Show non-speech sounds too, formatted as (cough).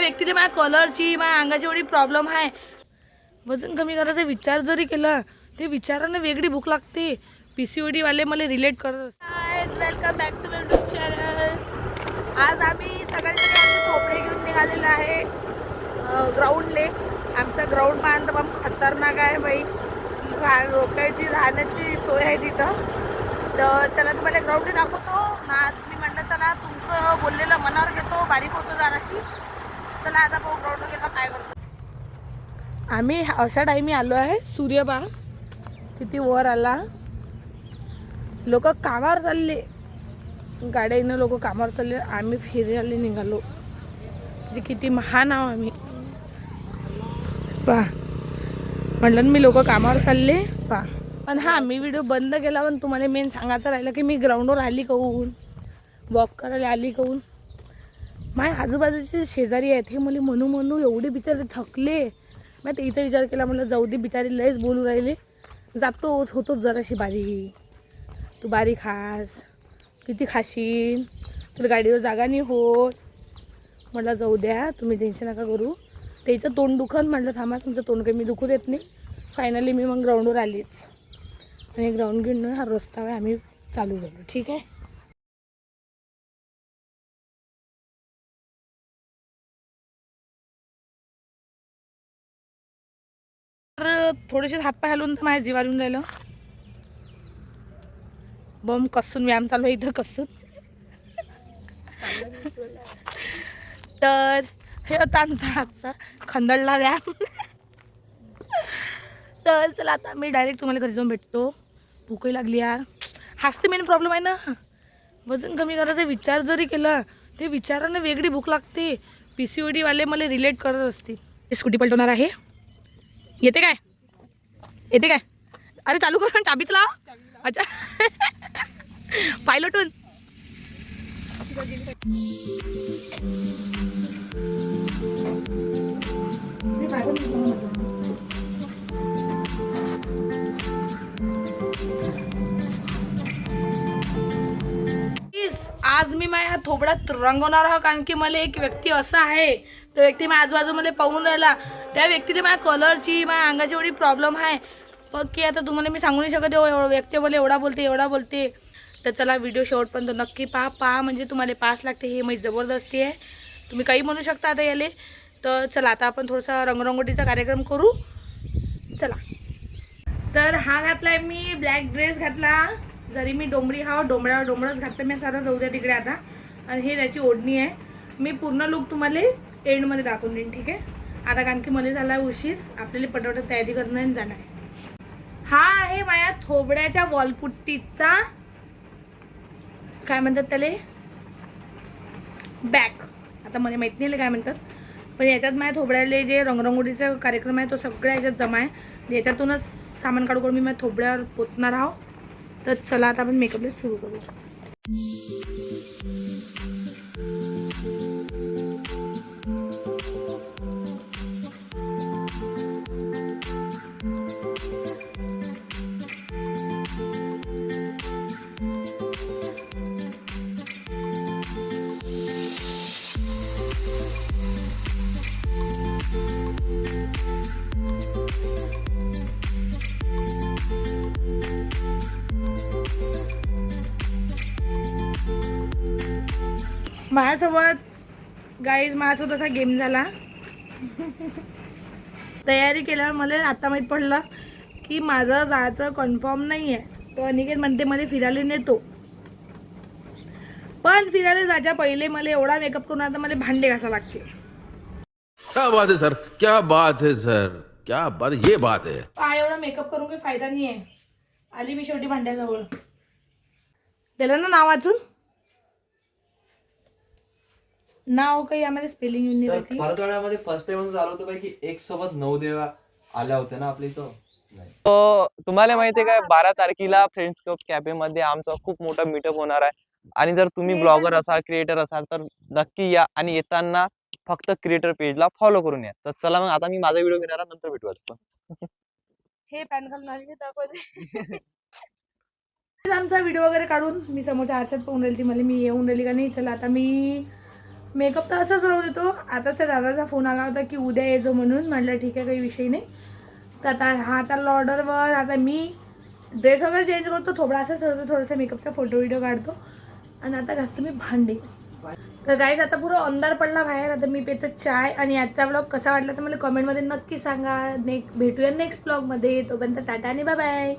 व्यक्तीने माझ्या कलरची माझ्या अंगाची एवढी प्रॉब्लेम आहे. वजन कमी करायचा विचार जरी केला ते विचारानं वेगळी भूक लागते. पी सी ओ वाले मला रिलेट करत असतात. Welcome back to my YouTube channel आज आम्ही सकाळी सकाळी घेऊन निघालेलो आहे. ग्राउंडले आमचा ग्राउंड पाहणं पण खतरनाक आहे बाई. रोकायची राहण्याची सोय आहे तिथं. तर चला तुम्हाला ग्राउंड दाखवतो. ना मी म्हटलं चला तुमचं बोललेलं मनावर घेतो. बारीक होतो जराशी. चला आता भाऊ ग्राउंड गेला काय करतो? आम्ही अशा टाईमी आलो आहे सूर्यबा किती वर आला. लोक कामावर चालले. गाड्यानं लोक कामावर चालले. आम्ही फिरायला निघालो. जे किती महान आहो आम्ही. पा. म्हटलं मी लोक कामावर चालले. पा. पण हा मी व्हिडिओ बंद केला पण तुम्हाला मेन सांगायचं राहिलं की मी ग्राउंडवर आली कहून वॉक करायला आली कहून माझ्या आजूबाजूचे शेजारी आहेत हे मला म्हणू म्हणू एवढे बिचारे थकले. मी त्याचा विचार केला म्हणलं जाऊ दे बिचारी लयच बोलू राहिले. जातोच होतोच जराशी बारी. तू बारी खास. किती खाशील? तुला गाडीवर जागा नाही होत. म्हटलं जाऊ द्या तुम्ही टेन्शन नका करू. त्याचं तोंड दुखन. म्हटलं थांबा तुमचं तोंड काही मी दुखू देत नाही. फायनली मी मग ग्राउंडवर आलीच. आणि ग्राउंड घेऊन हा रस्ता आहे आम्ही चालू झालो. ठीक आहे? थोडेसे हातपाय हलवून तर माझ्या जीवार येऊन राहिलं. बम कसून व्यायाम चालू आहे इथं कसून. तर हे होता आमचा आजचा खंदळला व्यायाम. तर चला आता मी डायरेक्ट तुम्हाला घरी जाऊन भेटतो. भूकही लागली यार. हाच तर मेन प्रॉब्लेम आहे ना. वजन कमी करायचा विचार जरी केला ते विचारानं वेगळी भूक लागते. पी सी ओ डीवाले मला रिलेट करत असतील. स्कूटी पलटवणार आहे. येते काय? येते काय? अरे चालू कर चाबीत लाव अच्छा पायलटून आज मी माझ्या थोबड्यात रंगवणार आहो कारण की मला एक व्यक्ती असा आहे. तो व्यक्ती माझ्या आजूबाजूमध्ये पाहून राहिला. त्या व्यक्तीने माझ्या कलरची माझ्या अंगाची एवढी प्रॉब्लेम आहे. मग की आता तुम्हाला मी सांगू नाही शकत एव- व्यक्ती मला एवढा बोलते एवढा बोलते. तर चला व्हिडिओ शेवटपर्यंत नक्की पहा. पहा म्हणजे तुम्हाला पास लागते हे माझी जबरदस्ती आहे. तुम्ही काही म्हणू शकता आता याले. तर चला आता आपण थोडासा रंगरंगोटीचा कार्यक्रम करू. चला. तर हा घातलाय मी ब्लॅक ड्रेस घातला. जरी मी डोंबरी हा डोंबऱ्यावर डोंबरच घातलं मी सारा जाऊ द्या तिकडे आता. आणि हे त्याची ओढणी आहे. मी पूर्ण लुक तुम्हाला एंडमध्ये दाखवून देईन ठीक आहे? आता कारण की मला झाला उशीर. आपल्याला पटवटा तयारी करणं जाणार जाणं आहे. हा आहे माझ्या थोबड्याच्या वॉलपुट्टीचा. काय म्हणतात त्याला? बॅक. आता मला माहीत नाही काय म्हणतात. पण याच्यात माझ्या थोबड्याले जे रंगरंगोटीचा कार्यक्रम आहे तो सगळ्या याच्यात जमा आहे. याच्यातूनच सामान काढू करून मी माझ्या थोबड्यावर पोचणार आहो. तर चला आता आपण मेकअपला सुरू करू माझ्यासोबत गाईज माझ्यासोबत असा गेम झाला. तयारी केल्यावर मला आता माहीत पडलं की माझं जायचं कन्फर्म नाही आहे तो अनिकेत म्हणते मला फिरायला नेतो. पण फिरायला जायच्या पहिले मला एवढा मेकअप करून आता मला भांडे घासा लागते क्या बात है सर क्या बात है सर क्या बात ये बात है. हा एवढा मेकअप करून काही फायदा नाही आहे आली मी शेवटी भांड्याजवळ. दिलं ना नाव वाचून नाव काही आम्हाला स्पेलिंग येऊन नाही राहिली. फर्स्ट टाइम झालं होतं की एक सोबत नऊ देवा आल्या होत्या ना आपल्या इथं? तो तुम्हाला माहितीये काय बारा तारखेला फ्रेंड्स कप कॅफे मध्ये आमचा खूप मोठा मीटअप होणार आहे. आणि जर तुम्ही Creator. ब्लॉगर असाल क्रिएटर असाल तर नक्की या आणि येताना फक्त क्रिएटर पेजला फॉलो करून या. तर चला मग आता मी माझा व्हिडिओ घेणार आहे, नंतर भेटू आता. हे पॅन घालून आली की दाखवते. (laughs) आमचा व्हिडिओ वगैरे काढून मी समोरच्या आरशात पाहून राहिली ती मला मी येऊन राहिली का नाही? चला आता मी मेकअप तर असंच राहू देतो. आताच त्या दादाचा फोन आला होता की उद्या यायचं म्हणून. म्हटलं ठीक आहे काही विषय नाही. तर आता हा चालला ऑर्डरवर आता मी ड्रेस वगैरे चेंज करतो थोडा असंच ठरवतो थोडंसं मेकअपचा फोटो व्हिडिओ काढतो. आणि आता घासतो मी भांडे. तर गाईज आता पुरं अंधार पडला बाहेर. आता मी पेतो चाय. आणि आजचा ब्लॉग कसा वाटला तर मला कमेंटमध्ये नक्की सांगा. नेक्स्ट भेटूया नेक्स्ट ब्लॉगमध्ये तोपर्यंत टाटा आणि बाय बाय